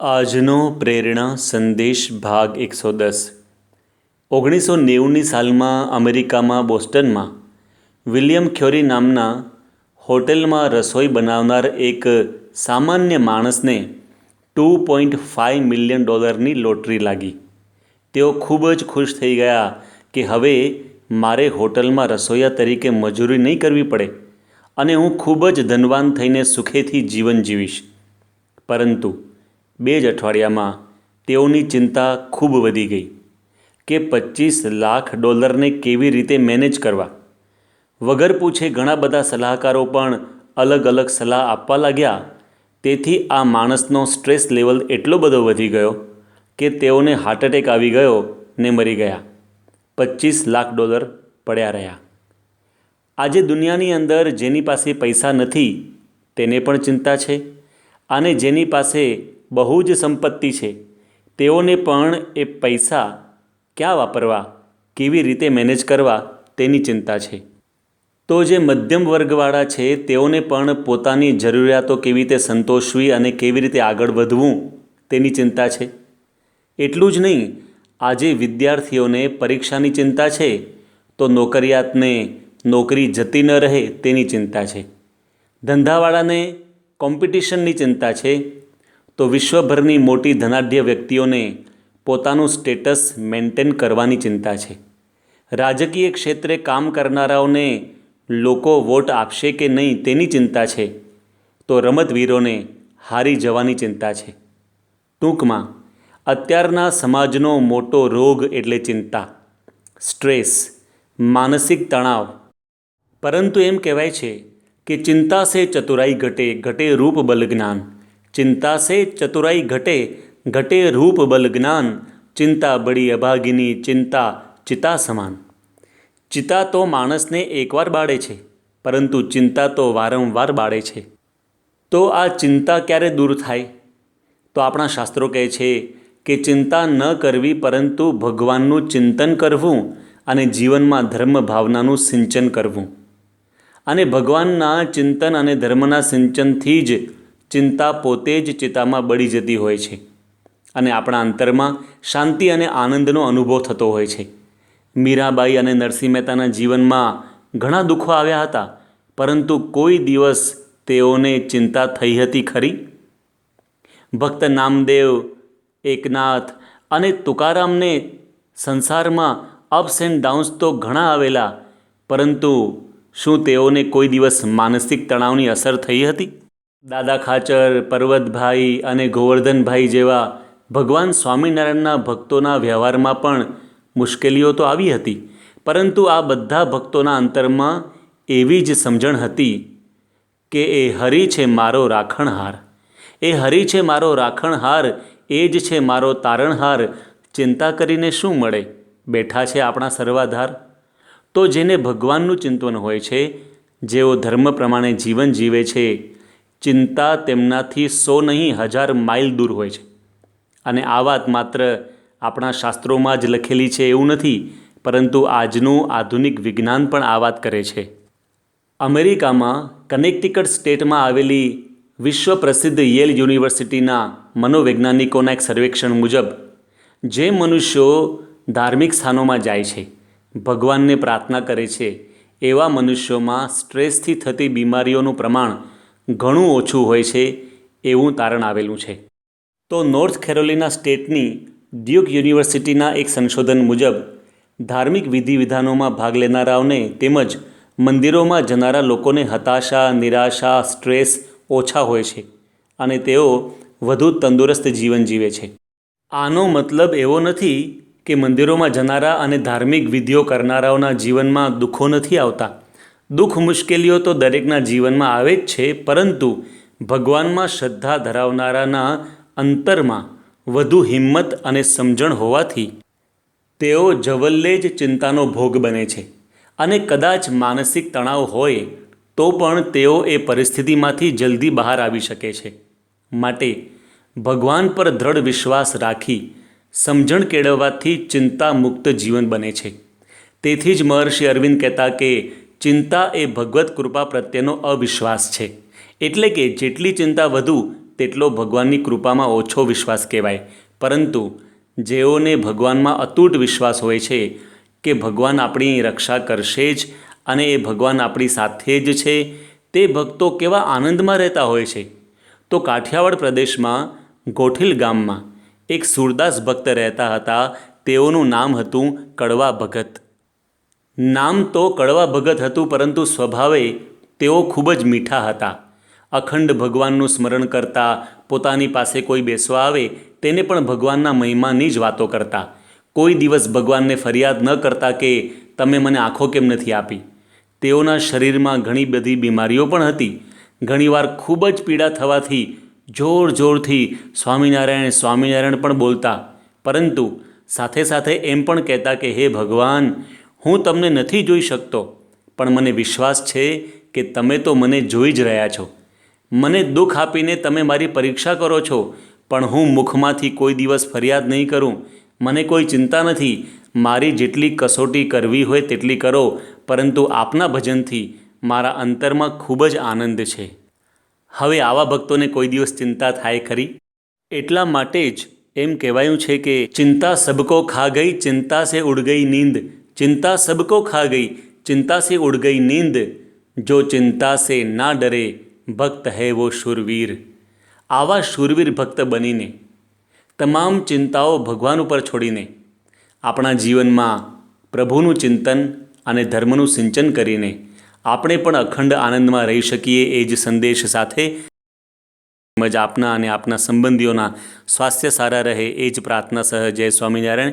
આજનો પ્રેરણા સંદેશ ભાગ એકસો દસ. ઓગણીસો નેવુંની સાલમાં અમેરિકામાં બોસ્ટનમાં વિલિયમ ખ્યોરી નામના હોટેલમાં રસોઈ બનાવનાર એક સામાન્ય માણસને ટુ પોઈન્ટ ફાઇવ મિલિયન ડોલરની લોટરી લાગી. તેઓ ખૂબ જ ખુશ થઈ ગયા કે હવે મારે હોટલમાં રસોઈયા તરીકે મજૂરી નહીં કરવી પડે અને હું ખૂબ જ ધનવાન થઈને સુખેથી જીવન જીવીશ. પરંતુ બે જ અઠવાડિયામાં તેઓની ચિંતા ખૂબ વધી ગઈ કે પચીસ લાખ ડોલરને કેવી રીતે મેનેજ કરવા. વગર પૂછે ઘણા બધા સલાહકારો પણ અલગ અલગ સલાહ આપવા લાગ્યા. તેથી આ માણસનો સ્ટ્રેસ લેવલ એટલો બધો વધી ગયો કે તેઓને હાર્ટ એટેક આવી ગયો ને મરી ગયા. પચીસ લાખ ડોલર પડ્યા રહ્યા. આજે દુનિયાની અંદર જેની પાસે પૈસા નથી, તેને પણ ચિંતા છે. અને જેની પાસે બહુ જ સંપત્તિ છે. તેઓને પણ એ પૈસા ક્યાં વાપરવા? કેવી રીતે મેનેજ કરવા? તેની ચિંતા છે. તો જે મધ્યમ વર્ગવાળા છે, તેઓને પણ પોતાની જરૂરિયાતો કેવી રીતે સંતોષવી અને કેવી રીતે આગળ વધવું, તેની ચિંતા છે. એટલું જ નહીં, આજે વિદ્યાર્થીઓને પરીક્ષાની ચિંતા છે, તો નોકરિયાતને નોકરી જતી ન રહે તેની ચિંતા છે. ધંધાવાળાને કોમ્પિટિશનની ચિંતા છે તો વિશ્વભરની મોટી ધનાઢ્ય વ્યક્તિઓને પોતાનું સ્ટેટસ મેન્ટેન કરવાની ચિંતા છે. રાજકીય ક્ષેત્રે કામ કરનારાઓને લોકો વોટ આપશે કે નહીં તેની ચિંતા છે. તો રમતવીરોને હારી જવાની ચિંતા છે. ટૂંકમાં, અત્યારના સમાજનો મોટો રોગ એટલે ચિંતા, સ્ટ્રેસ, માનસિક તણાવ. પરંતુ એમ કહેવાય છે કે ચિંતા સે ચતુરાઈ ઘટે ઘટે રૂપ બલ જ્ઞાન. ચિંતા સે ચતુરાઈ ઘટે ઘટે રૂપ બલ જ્ઞાન, ચિંતા બડી અભાગિની ચિંતા ચિતા સમાન. ચિતા તો માણસને એકવાર બાળે છે, પરંતુ ચિંતા તો વારંવાર બાળે છે. તો આ ચિંતા ક્યારે દૂર થાય? તો આપણા શાસ્ત્રો કહે છે કે ચિંતા ન કરવી પરંતુ ભગવાનનું ચિંતન કરવું અને જીવનમાં ધર્મ ભાવનાનું સિંચન કરવું. અને ભગવાનના ચિંતન અને ધર્મના સિંચનથી જ ચિંતા પોતે જ ચિતામાં બળી જતી હોય છે અને આપણા અંતરમાં શાંતિ અને આનંદનો અનુભવ થતો હોય છે. મીરાબાઈ અને નરસિંહ મહેતાના જીવનમાં ઘણા દુઃખો આવ્યા હતા, પરંતુ કોઈ દિવસ તેઓને ચિંતા થઈ હતી ખરી? ભક્ત નામદેવ, એકનાથ અને તુકારામને સંસારમાં અપ્સ એન્ડ ડાઉન્સ તો ઘણા આવેલા, પરંતુ શું તેઓને કોઈ દિવસ માનસિક તણાવની અસર થઈ હતી? દાદા ખાચર, પર્વતભાઈ અને ગોવર્ધનભાઈ જેવા ભગવાન સ્વામિનારાયણના ભક્તોના વ્યવહારમાં પણ મુશ્કેલીઓ તો આવી હતી. પરંતુ આ બધા ભક્તોના અંતરમાં એવી જ સમજણ હતી કે એ હરિ છે મારો રાખણહાર. એ હરિ છે મારો રાખણહાર, એ જ છે મારો તારણહાર. ચિંતા કરીને શું મળે? બેઠા છે આપણા સર્વાધાર? તો જેને ભગવાનનું ચિંતન હોય છે, જેઓ ધર્મ પ્રમાણે જીવન જીવે છે ચિંતા તેમનાથી સો નહીં, હજાર માઇલ દૂર હોય છે. અને આ વાત માત્ર આપણા શાસ્ત્રોમાં જ લખેલી છે એવું નથી, પરંતુ આજનું આધુનિક વિજ્ઞાન પણ આ વાત કરે છે. અમેરિકામાં કનેક્ટિકટ સ્ટેટમાં આવેલી વિશ્વ પ્રસિદ્ધ યેલ યુનિવર્સિટીના મનોવૈજ્ઞાનિકોના એક સર્વેક્ષણ મુજબ, જે મનુષ્યો ધાર્મિક સ્થાનોમાં જાય છે, ભગવાનને પ્રાર્થના કરે છે, એવા મનુષ્યોમાં સ્ટ્રેસથી થતી બીમારીઓનું પ્રમાણ ઘણું ઓછું હોય છે એવું તારણ આવેલું છે. તો નોર્થ કેરોલિના સ્ટેટની ડ્યુક યુનિવર્સિટીના એક સંશોધન મુજબ, ધાર્મિક વિધિ વિધાનોમાં ભાગ લેનારાઓને તેમજ મંદિરોમાં જનારા લોકોને હતાશા, નિરાશા, સ્ટ્રેસ ઓછા હોય છે અને તેઓ વધુ તંદુરસ્ત જીવન જીવે છે. આનો મતલબ એવો નથી કે મંદિરોમાં જનારા અને ધાર્મિક વિધિઓ કરનારાઓના જીવનમાં દુઃખો નથી આવતા. દુઃખ મુશ્કેલીઓ તો દરેકના જીવનમાં આવે જ છે, પરંતુ ભગવાનમાં શ્રદ્ધા ધરાવનારાના અંતરમાં વધુ હિંમત અને સમજણ હોવાથી તેઓ જવલ્લે જ ચિંતાનો ભોગ બને છે અને કદાચ માનસિક તણાવ હોય તો પણ તેઓ એ પરિસ્થિતિમાંથી જલ્દી બહાર આવી શકે છે. માટે ભગવાન પર દ્રઢ વિશ્વાસ રાખી સમજણ કેળવવાથી ચિંતા મુક્ત જીવન બને છે. તેથી જ મહર્ષિ અરવિંદ કહેતા કે ચિંતા એ ભગવત કૃપા પ્રત્યેનો અવિશ્વાસ છે. એટલે કે જેટલી ચિંતા વધુ, તેટલો ભગવાનની કૃપામાં ઓછો વિશ્વાસ કહેવાય. પરંતુ જેઓને ભગવાનમાં અતૂટ વિશ્વાસ હોય છે, કે ભગવાન આપણી રક્ષા કરશે જ અને એ ભગવાન આપણી સાથે જ છે, તે ભક્તો કેવા આનંદમાં રહેતા હોય છે. તો કાઠિયાવાડ પ્રદેશમાં, ગોઠિલ ગામમાં, એક સુરદાસ ભક્ત રહેતા હતા. તેઓનું નામ હતું કડવા ભગત. નામ તો કડવા ભગત હતું, પરંતુ સ્વભાવે તેઓ ખૂબ જ મીઠા હતા. અખંડ ભગવાનનું સ્મરણ કરતા, પોતાની પાસે કોઈ બેસવા આવે, તેને પણ ભગવાનના મહિમાની જ વાતો કરતા. કોઈ દિવસ ભગવાનને ફરિયાદ ન કરતા કે, તમે મને આંખો કેમ નથી આપી? તેઓના શરીરમાં ઘણી બધી બીમારીઓ પણ હતી. ઘણીવાર ખૂબ જ પીડા થવાથી જોર જોરથી સ્વામિનારાયણ સ્વામિનારાયણ પણ બોલતા. પરંતુ સાથે સાથે એમ પણ કહેતા કે, હે ભગવાન હું તમને નથી જોઈ શકતો, પણ મને વિશ્વાસ છે કે તમે તો મને જોઈ જ રહ્યા છો. મને દુઃખ આપીને તમે મારી પરીક્ષા કરો છો, પણ હું મુખમાંથી કોઈ દિવસ ફરિયાદ નહીં કરું. મને કોઈ ચિંતા નથી. મારી જેટલી કસોટી કરવી હોય તેટલી કરો, પરંતુ આપના ભજનથી મારા અંતરમાં ખૂબ જ આનંદ છે. હવે આવા ભક્તોને કોઈ દિવસ ચિંતા થાય ખરી? એટલા માટે જ એમ કહેવાયું છે કે ચિંતા સબકો ખા ગઈ, ચિંતા સે ઉડ ગઈ નીંદ. ચિંતા સબકો ખા ગઈ, ચિંતા સે ઉડ ગઈ નીંદ. જો ચિંતા સે ના ડરે, ભક્ત હૈ વો શૂરવીર. આવા શૂરવીર ભક્ત બનીને, તમામ ચિંતાઓ ભગવાન ઉપર છોડીને, આપણા જીવનમાં પ્રભુનું ચિંતન અને ધર્મનું સિંચન કરીને, આપણે પણ અખંડ આનંદમાં રહી શકીએ એ જ સંદેશ સાથે તેમજ આપના અને આપના સંબંધીઓના સ્વાસ્થ્ય સારા રહે એ જ પ્રાર્થના સહ જય સ્વામિનારાયણ.